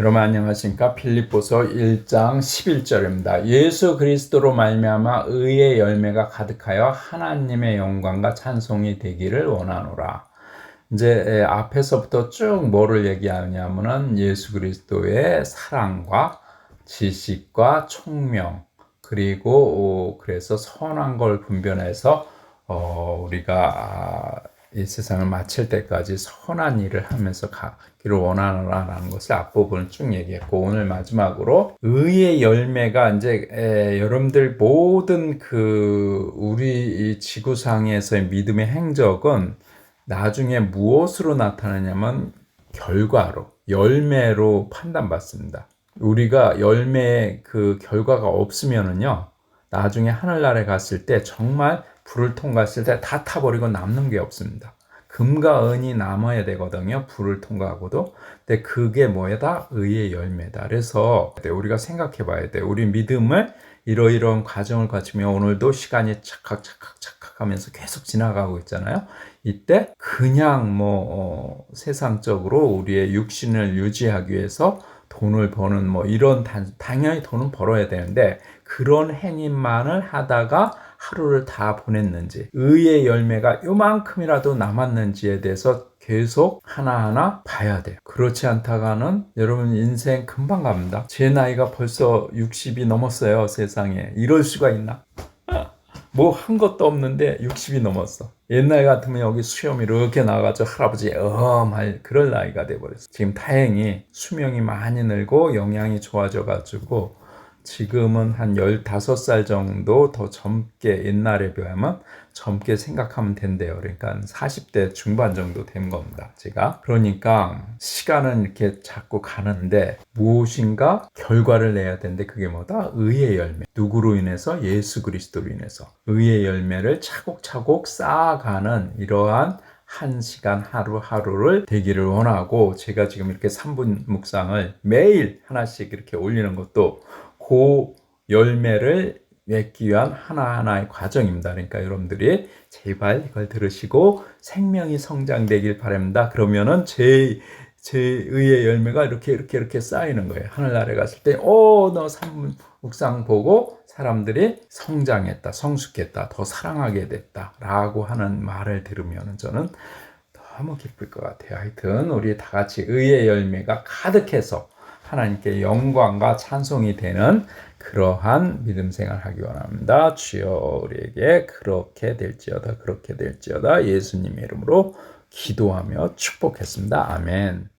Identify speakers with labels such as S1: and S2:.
S1: 여러분 안녕하십니까 필립보서 1장 11절입니다. 예수 그리스도로 말미암아 의의 열매가 가득하여 하나님의 영광과 찬송이 되기를 원하노라. 이제 앞에서부터 쭉 뭐를 얘기하냐면은 예수 그리스도의 사랑과 지식과 총명 그리고 그래서 선한 걸 분별해서 어 우리가 이 세상을 마칠 때까지 선한 일을 하면서 가기를 원하노라라는 것을 앞부분을 쭉 얘기했고 오늘 마지막으로 의의 열매가 이제 에, 여러분들 모든 그 우리 이 지구상에서의 믿음의 행적은 나중에 무엇으로 나타나냐면 결과로 열매로 판단받습니다. 우리가 열매의 그 결과가 없으면은요 나중에 하늘나라에 갔을 때 정말 불을 통과했을 때 다 타버리고 남는 게 없습니다. 금과 은이 남아야 되거든요. 불을 통과하고도. 근데 그게 뭐다? 의의 열매다. 그래서 우리가 생각해 봐야 돼. 우리 믿음을 이러이러한 과정을 거치며 오늘도 시간이 착각, 착각, 착각 하면서 계속 지나가고 있잖아요. 이때 그냥 뭐, 어, 세상적으로 우리의 육신을 유지하기 위해서 돈을 버는 뭐 이런 단, 당연히 돈은 벌어야 되는데 그런 행위만을 하다가 하루를 다 보냈는지 의의 열매가 요만큼이라도 남았는지에 대해서 계속 하나하나 봐야 돼요. 그렇지 않다가는 여러분 인생 금방 갑니다. 제 나이가 벌써 60이 넘었어요, 세상에. 이럴 수가 있나? 뭐 한 것도 없는데 60이 넘었어. 옛날 같으면 여기 수염 이렇게 나가지고 할아버지 어할 그럴 나이가 돼버렸어. 지금 다행히 수명이 많이 늘고 영양이 좋아져가지고 지금은 한 15살 정도 더 젊게 옛날에 비하면 젊게 생각하면 된대요. 그러니까 40대 중반 정도 된 겁니다. 제가. 그러니까 시간은 이렇게 자꾸 가는데 무엇인가 결과를 내야 되는데 그게 뭐다? 의의 열매. 누구로 인해서? 예수 그리스도로 인해서. 의의 열매를 차곡차곡 쌓아가는 이러한 한 시간 하루하루를 되기를 원하고 제가 지금 이렇게 3분 묵상을 매일 하나씩 이렇게 올리는 것도 그 열매를 맺기 위한 하나하나의 과정입니다. 그러니까 여러분들이 제발 이걸 들으시고 생명이 성장되길 바랍니다. 그러면은 제, 제 의의 열매가 이렇게 이렇게 이렇게 쌓이는 거예요. 하늘나라에 갔을 때, 오, 너 삼, 묵상 보고 사람들이 성장했다, 성숙했다, 더 사랑하게 됐다, 라고 하는 말을 들으면 저는 너무 기쁠 것 같아요. 하여튼, 우리 다 같이 의의 열매가 가득해서 하나님께 영광과 찬송이 되는 그러한 믿음 생활하기 원합니다. 주여 우리에게 그렇게 될지어다 그렇게 될지어다 예수님의 이름으로 기도하며 축복했습니다. 아멘.